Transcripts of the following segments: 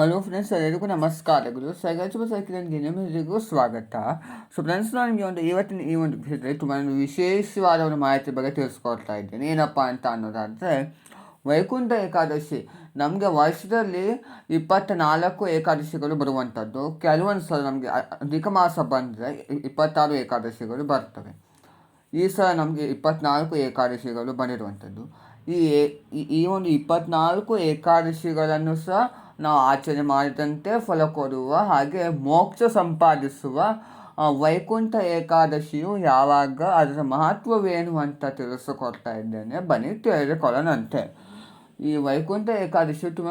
Hello friends ಎಲ್ಲರಿಗೂ ನಮಸ್ಕಾರಗಳು. Cycle cycling ನಿಮ್ಮೆಲ್ಲರಿಗೂ ಸ್ವಾಗತ. ಸೊ ಫ್ರೆಂಡ್ಸ್ ನಾನು ನಿಮಗೆ ಒಂದು ಇವತ್ತಿನ ಈ ಒಂದು ವಿಷಯದಲ್ಲಿ ತುಂಬ ವಿಶೇಷವಾದ ಒಂದು ಮಾಹಿತಿ ಬಗ್ಗೆ ತಿಳಿಸ್ಕೊಡ್ತಾ ಇದ್ದೇನೆ. ಏನಪ್ಪ ಅಂತ ಅನ್ನೋದಾದರೆ, ವೈಕುಂಠ ಏಕಾದಶಿ. ನಮಗೆ ವರ್ಷದಲ್ಲಿ ಇಪ್ಪತ್ತ್ನಾಲ್ಕು ಏಕಾದಶಿಗಳು ಬರುವಂಥದ್ದು. ಕೆಲವೊಂದು ಸಲ ನಮಗೆ ಅಧಿಕ ಮಾಸ ಬಂದರೆ ಇಪ್ಪತ್ತಾರು ಏಕಾದಶಿಗಳು ಬರ್ತವೆ. ಈ ಸಲ ನಮಗೆ ಇಪ್ಪತ್ತ್ನಾಲ್ಕು ಏಕಾದಶಿಗಳು ಬಂದಿರುವಂಥದ್ದು. ಈ ಈ ಒಂದು ಇಪ್ಪತ್ನಾಲ್ಕು ಏಕಾದಶಿಗಳನ್ನು ಸಹ ನಾವು ಆಚರಣೆ ಮಾಡಿದಂತೆ ಫಲ ಕೊಡುವ ಹಾಗೆ ಮೋಕ್ಷ ಸಂಪಾದಿಸುವ ವೈಕುಂಠ ಏಕಾದಶಿಯು ಯಾವಾಗ ಅದರ ಮಹತ್ವವೇನು ಅಂತ ತಿಳಿಸಿಕೊಡ್ತಾ ಇದ್ದೇನೆ. ಬನ್ನಿ ತಿಳಿದುಕೊಳ್ಳೋಣಂತೆ ಈ ವೈಕುಂಠ ಏಕಾದಶಿ ತುಂಬ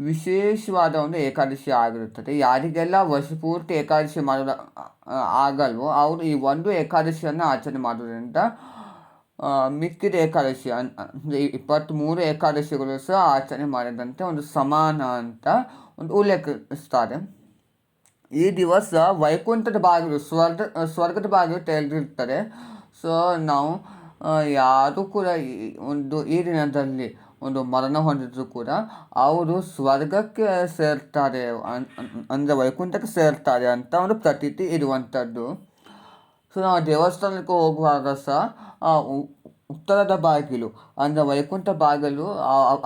ವಿಶೇಷವಾದ ಒಂದು ಏಕಾದಶಿ ಆಗಿರುತ್ತದೆ. ಯಾರಿಗೆಲ್ಲ ವರ್ಷಪೂರ್ತಿ ಏಕಾದಶಿ ಮಾಡಲು ಆಗಲ್ವೋ, ಅವರು ಈ ಒಂದು ಏಕಾದಶಿಯನ್ನು ಆಚರಣೆ ಮಾಡೋದ್ರಿಂದ ಮಿಕ್ಕಿದ ಏಕಾದಶಿ ಅಂದರೆ ಇಪ್ಪತ್ತ್ಮೂರು ಏಕಾದಶಿಗಳು ಸಹ ಆಚರಣೆ ಮಾಡಿದಂತೆ ಒಂದು ಸಮಾನ ಅಂತ ಒಂದು ಉಲ್ಲೇಖಿಸ್ತಾರೆ. ಈ ದಿವಸ ವೈಕುಂಠದ ಬಾಗಿಲು ಸ್ವರ್ಗ, ಸ್ವರ್ಗದ ಬಾಗಿಲು ತೆರೆದಿರ್ತಾರೆ ಸೊ ನಾವು ಯಾರು ಕೂಡ ಒಂದು, ಈ ದಿನದಲ್ಲಿ ಒಂದು ಮರಣ ಹೊಂದಿದ್ರು ಕೂಡ ಅವರು ಸ್ವರ್ಗಕ್ಕೆ ಸೇರ್ತಾರೆ ಅಂದರೆ ವೈಕುಂಠಕ್ಕೆ ಸೇರ್ತಾರೆ ಅಂತ ಒಂದು ಪ್ರತೀತಿ ಇರುವಂಥದ್ದು. ಸೊ ನಾವು ದೇವಸ್ಥಾನಕ್ಕೆ ಹೋಗುವಾಗ ಸಹ ಉತ್ತರದ ಬಾಗಿಲು, ಅಂದರೆ ವೈಕುಂಠ ಬಾಗಿಲು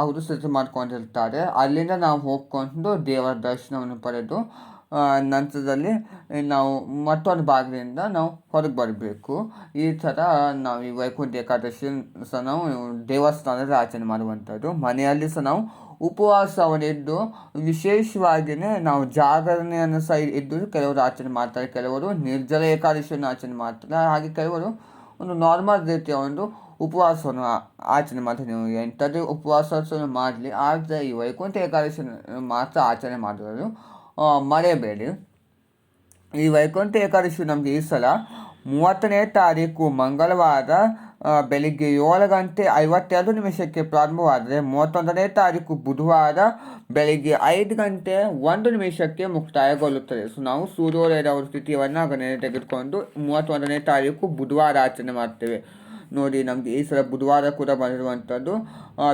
ಅವರು ಸಿದ್ಧ ಮಾಡ್ಕೊಂಡಿರ್ತಾರೆ. ಅಲ್ಲಿಂದ ನಾವು ಹೋಗ್ಕೊಂಡು ದೇವರ ದರ್ಶನವನ್ನು ಪಡೆದು ನಂತರದಲ್ಲಿ ನಾವು ಮತ್ತೊಂದು ಬಾಗಿಲಿಂದ ನಾವು ಹೊರಗೆ ಬರಬೇಕು. ಈ ಥರ ನಾವು ಈ ವೈಕುಂಠ ಏಕಾದಶಿ ಸಹ ನಾವು ದೇವಸ್ಥಾನದಲ್ಲಿ ಆಚರಣೆ ಮಾಡುವಂಥದ್ದು. ಮನೆಯಲ್ಲಿ ಸಹ ನಾವು ಉಪವಾಸವನ್ನಿದ್ದು ವಿಶೇಷವಾಗಿಯೇ ನಾವು ಜಾಗರಣೆಯನ್ನು ಸಹ ಇದ್ದು ಕೆಲವರು ಆಚರಣೆ ಮಾಡ್ತಾರೆ, ಕೆಲವರು ನಿರ್ಜಲ ಏಕಾದಶಿಯನ್ನು ಆಚರಣೆ ಮಾಡ್ತಾರೆ. ಹಾಗೆ ಕೆಲವರು ಒಂದು ನಾರ್ಮಲ್ ರೀತಿಯ ಒಂದು ಉಪವಾಸವನ್ನು ಆಚರಣೆ ಮಾಡ್ತಾರೆ. ನೀವು ಎಂಥದೇ ಉಪವಾಸವನ್ನು ಮಾಡಲಿ, ಆದರೆ ಈ ವೈಕುಂಠ ಏಕಾದಶಿಯನ್ನು ಮಾತ್ರ ಆಚರಣೆ ಮಾಡಿದ್ರು ಮರೆಯಬೇಡಿ. ಈ ವೈಕುಂಠ ಏಕಾದಶಿ ನಮಗೆ ಈ ಸಲ ಮೂವತ್ತನೇ ತಾರೀಕು ಮಂಗಳವಾರ ಬೆಳಿಗ್ಗೆ ಏಳು ಗಂಟೆ ಐವತ್ತೆರಡು ನಿಮಿಷಕ್ಕೆ ಪ್ರಾರಂಭವಾದರೆ ಮೂವತ್ತೊಂದನೇ ತಾರೀಕು ಬುಧವಾರ ಬೆಳಿಗ್ಗೆ ಐದು ಗಂಟೆ ಒಂದು ನಿಮಿಷಕ್ಕೆ ಮುಕ್ತಾಯಗೊಳ್ಳುತ್ತದೆ. ಸೊ ನಾವು ಸೂರ್ಯೋದಯದ ಸ್ಥಿತಿಯನ್ನು ಗಣನೆ ತೆಗೆದುಕೊಂಡು ಮೂವತ್ತೊಂದನೇ ತಾರೀಕು ಬುಧವಾರ ಆಚರಣೆ ಮಾಡ್ತೇವೆ. ನೋಡಿ, ನಮಗೆ ಈ ಸಲ ಬುಧವಾರ ಕೂಡ ಬಂದಿರುವಂಥದ್ದು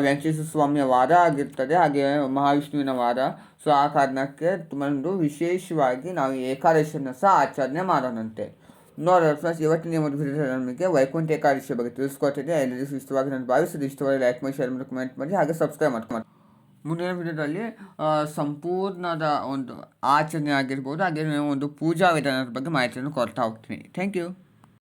ವೆಂಕಟೇಶ್ವರ ಸ್ವಾಮಿಯ ವಾರ ಆಗಿರ್ತದೆ, ಹಾಗೆ ಮಹಾವಿಷ್ಣುವಿನ ವಾರ. ಸೊ ಆ ಕಾರಣಕ್ಕೆ ತುಂಬ ವಿಶೇಷವಾಗಿ ನಾವು ಏಕಾದಶಿಯನ್ನು ಸಹ ಆಚರಣೆ ಮಾಡೋಣಂತೆ. ನೋಡೋಣ ಫ್ರೆಂಡ್ಸ್ ಇವತ್ತಿನ ಒಂದು ವಿಡಿಯೋ ನಮಗೆ ವೈಕುಂಠ ಏಕಾದಶಿ ಬಗ್ಗೆ ತಿಳಿಸ್ಕೊಟ್ಟಿದ್ದೆ ಎಲ್ಲರಿಗೂ ಇಷ್ಟವಾಗಿ ನಾನು ಭಾವಿಸಿದ ಇಷ್ಟವಾಗಿ ಲೈಕ್ ಮಾಡಿ ಶೇರ್ ಮಾಡಿ ಕಮೆಂಟ್ ಮಾಡಿ ಹಾಗೆ ಸಬ್ಸ್ಕ್ರೈಬ್ ಮಾಡ್ಕೊಂಡು ಮುಂದಿನ ವಿಡಿಯೋದಲ್ಲಿ ಸಂಪೂರ್ಣದ ಒಂದು ಆಚರಣೆ ಆಗಿರ್ಬೋದು. ಹಾಗೆ ಒಂದು ಪೂಜಾ ವಿಧಾನದ ಬಗ್ಗೆ ಮಾಹಿತಿಯನ್ನು ಕೊಡ್ತಾ ಹೋಗ್ತೀನಿ. Thank you